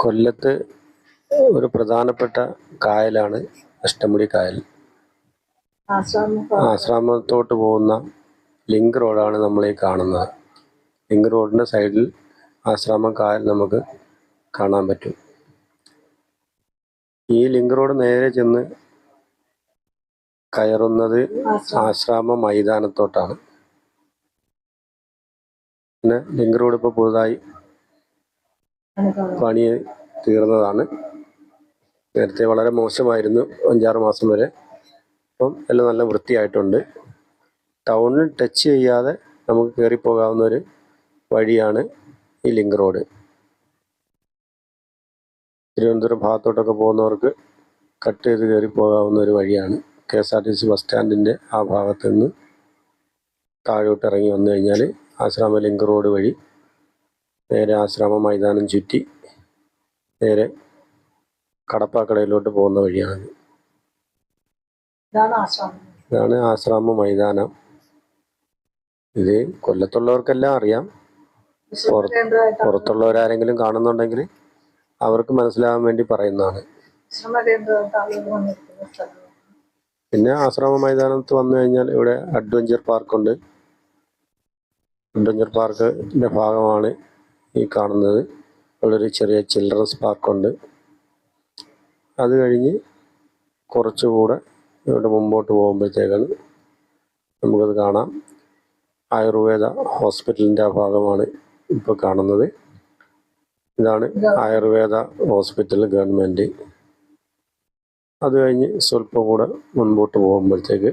കൊല്ലത്ത് ഒരു പ്രധാനപ്പെട്ട കായലാണ് അഷ്ടമുടി കായൽ. ആശ്രമം ആശ്രാമത്തോട്ട് പോകുന്ന ലിങ്ക് റോഡാണ് നമ്മൾ ഈ കാണുന്നത്. ലിങ്ക് റോഡിന്റെ സൈഡിൽ ആശ്രാമം കായൽ നമുക്ക് കാണാൻ പറ്റും. ഈ ലിങ്ക് റോഡ് നേരെ ചെന്ന് കയറുന്നത് ആശ്രാമ. മൈതാനത്തോട്ടാണ്. പിന്നെ ലിങ്ക് റോഡ് ഇപ്പോൾ പുതുതായി പണി തീർന്നതാണ്. നേരത്തെ വളരെ മോശമായിരുന്നു അഞ്ചാറ് മാസം വരെ. അപ്പം എല്ലാം നല്ല വൃത്തിയായിട്ടുണ്ട്. ടൗണിൽ ടച്ച് ചെയ്യാതെ നമുക്ക് കയറി പോകാവുന്ന ഒരു വഴിയാണ് ഈ ലിങ്ക് റോഡ്. തിരുവനന്തപുരം ഭാഗത്തോട്ടൊക്കെ പോകുന്നവർക്ക് കട്ട് ചെയ്ത് കയറി പോകാവുന്ന ഒരു വഴിയാണ്. K S R T C bus സ്റ്റാൻഡിന്റെ ആ ഭാഗത്ത് നിന്ന് താഴോട്ട് ഇറങ്ങി വന്നു കഴിഞ്ഞാൽ ആശ്രാമ ലിങ്ക് റോഡ് വഴി നേരെ ആശ്രമ മൈതാനം ചുറ്റി നേരെ കടപ്പാക്കടയിലോട്ട് പോകുന്ന വഴിയാണ് ഇതാണ് ആശ്രമ. മൈതാനം. ഇത് കൊല്ലത്തുള്ളവർക്കെല്ലാം അറിയാം. പുറത്തുള്ളവരാരെങ്കിലും കാണുന്നുണ്ടെങ്കിൽ അവർക്ക് മനസ്സിലാകാൻ വേണ്ടി പറയുന്നതാണ്. പിന്നെ ആശ്രമ മൈതാനത്ത് വന്നു കഴിഞ്ഞാൽ ഇവിടെ അഡ്വഞ്ചർ പാർക്കുണ്ട്. അഡ്വഞ്ചർ പാർക്കിന്റെ ഭാഗമാണ്. ഈ കാണുന്നത്. വളരെ ചെറിയ ചിൽഡ്രൻസ് പാർക്കുണ്ട് അത് കഴിഞ്ഞ് കുറച്ചുകൂടെ ഇവിടെ മുമ്പോട്ട് പോകുമ്പോഴത്തേക്കാണ് നമുക്കത് കാണാം. ആയുർവേദ ഹോസ്പിറ്റലിന്റെ ആ ഭാഗമാണ് ഇപ്പോൾ കാണുന്നത്. ഇതാണ് ആയുർവേദ ഹോസ്പിറ്റൽ ഗവൺമെന്റ് അത് കഴിഞ്ഞ് സ്വല്പം കൂടെ മുൻപോട്ട് പോകുമ്പോഴത്തേക്ക്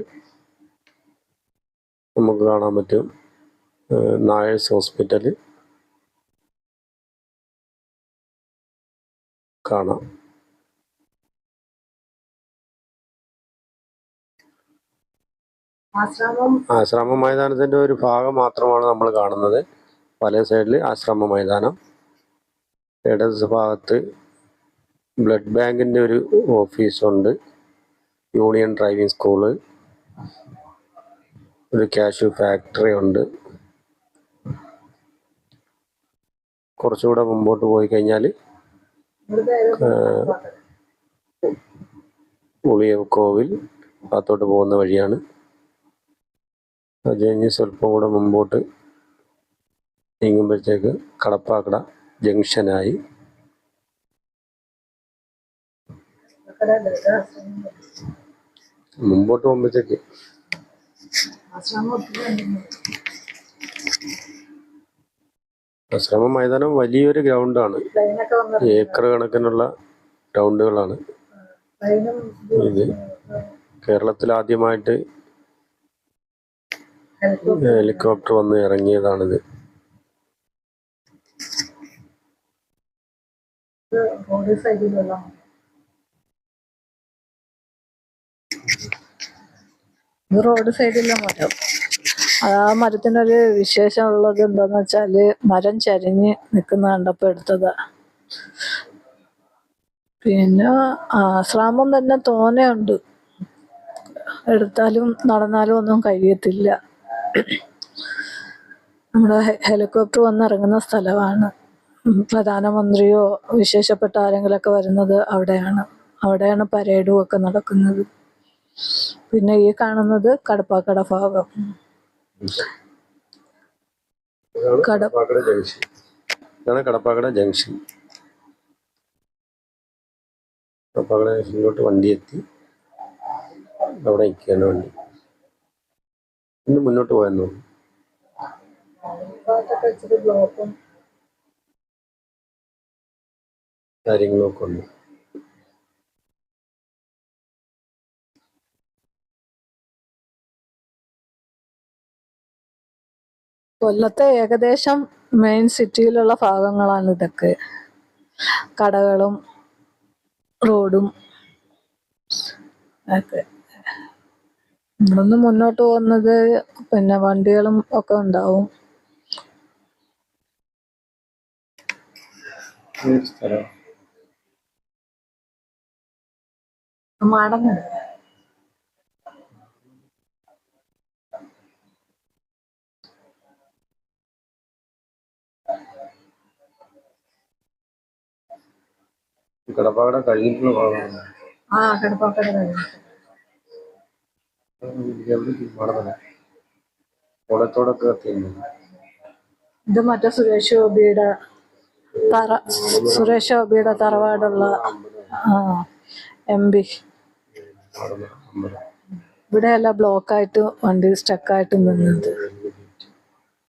നമുക്ക് കാണാൻ പറ്റും നായേഴ്സ് ഹോസ്പിറ്റൽ കാണാം. ആശ്രമം. മൈതാനത്തിന്റെ ഒരു ഭാഗം മാത്രമാണ് നമ്മൾ കാണുന്നത്. പല സൈഡിൽ ആശ്രമ മൈതാനം. ഇടത് ഭാഗത്ത് ബ്ലഡ് ബാങ്കിന്റെ ഒരു ഓഫീസുണ്ട് യൂണിയൻ ഡ്രൈവിംഗ് സ്കൂൾ. ഒരു കാഷ്യൂ ഫാക്ടറി ഉണ്ട്. കുറച്ചുകൂടെ മുമ്പോട്ട് പോയി കഴിഞ്ഞാൽ ഇവിടുത്തെ കോവിൽ ഉളിയക്കോവിൽ ഭാഗത്തോട്ട് പോകുന്ന വഴിയാണ് അത് കഴിഞ്ഞ് സ്വല്പം കൂടെ മുമ്പോട്ട് നീങ്ങുമ്പോഴത്തേക്ക് കടപ്പാക്കട ജംഗ്ഷനായി. മുമ്പോട്ട് പോകുമ്പോഴത്തേക്ക് ആശ്രമ മൈതാനം വലിയൊരു ഗ്രൗണ്ടാണ്. ആണ് ഏക്കർ കണക്കിനുള്ള ഗ്രൗണ്ടുകളാണ്. ഇത് കേരളത്തിൽ ആദ്യമായിട്ട് ഹെലികോപ്റ്റർ വന്ന് ഇറങ്ങിയതാണിത്. റോഡ് സൈഡിലുള്ള റോഡ് സൈഡിലുള്ള മരം. ആ മരത്തിനൊരു വിശേഷം ഉള്ളത് എന്താന്ന് വെച്ചാൽ മരം ചരിഞ്ഞ് നിൽക്കുന്ന കണ്ടപ്പോ എടുത്തതാ. പിന്നെ ആശ്രാമം തന്നെ തോനെയുണ്ട്. എടുത്താലും നടന്നാലും ഒന്നും കഴിയത്തില്ല. നമ്മുടെ ഹെലികോപ്റ്റർ വന്നിറങ്ങുന്ന സ്ഥലമാണ്. പ്രധാനമന്ത്രിയോ വിശേഷപ്പെട്ട ആരെങ്കിലൊക്കെ വരുന്നത് അവിടെയാണ്. അവിടെയാണ് പരേഡും ഒക്കെ നടക്കുന്നത്. പിന്നെ ഈ കാണുന്നത് കടപ്പാക്കട ഭാഗം. കടപ്പാക്കട ജംഗ്ഷൻ. ഇതാണ് കടപ്പാക്കട ജംഗ്ഷൻ. കടപ്പാക്കട ജംഗ്ഷനിലോട്ട് വണ്ടി എത്തി. അവിടെ നിൽക്കുകയാണ് വണ്ടി. ഇന്ന് മുന്നോട്ട് പോയെന്നു തോന്നുന്നു. കാര്യങ്ങളൊക്കെ ഉണ്ട്. കൊല്ലത്തെ ഏകദേശം മെയിൻ സിറ്റിയിലുള്ള ഭാഗങ്ങളാണ് ഇതൊക്കെ. കടകളും റോഡും ഒക്കെ. ഇവിടുന്ന് മുന്നോട്ട് പോകുന്നത് പിന്നെ വണ്ടികളും ഒക്കെ ഉണ്ടാവും. മടങ്ങ് ഈ കടപ്പാടെ കഴിഞ്ഞിട്ടുള്ള ഭാഗമാണ് ആ കിടപ്പാക്കട കഴിഞ്ഞു കുളത്തോടൊക്കെ എത്തിയിരുന്നു ഇത് മറ്റേ സുരേഷ് ഗോപിയുടെ തറ സുരേഷ് ഗോപിയുടെ തറവാടുള്ള ആ എം പി അമ്പലം ഇവിടെയല്ല ബ്ലോക്കായിട്ട് വണ്ടി സ്റ്റക്കായിട്ട് നിന്നത്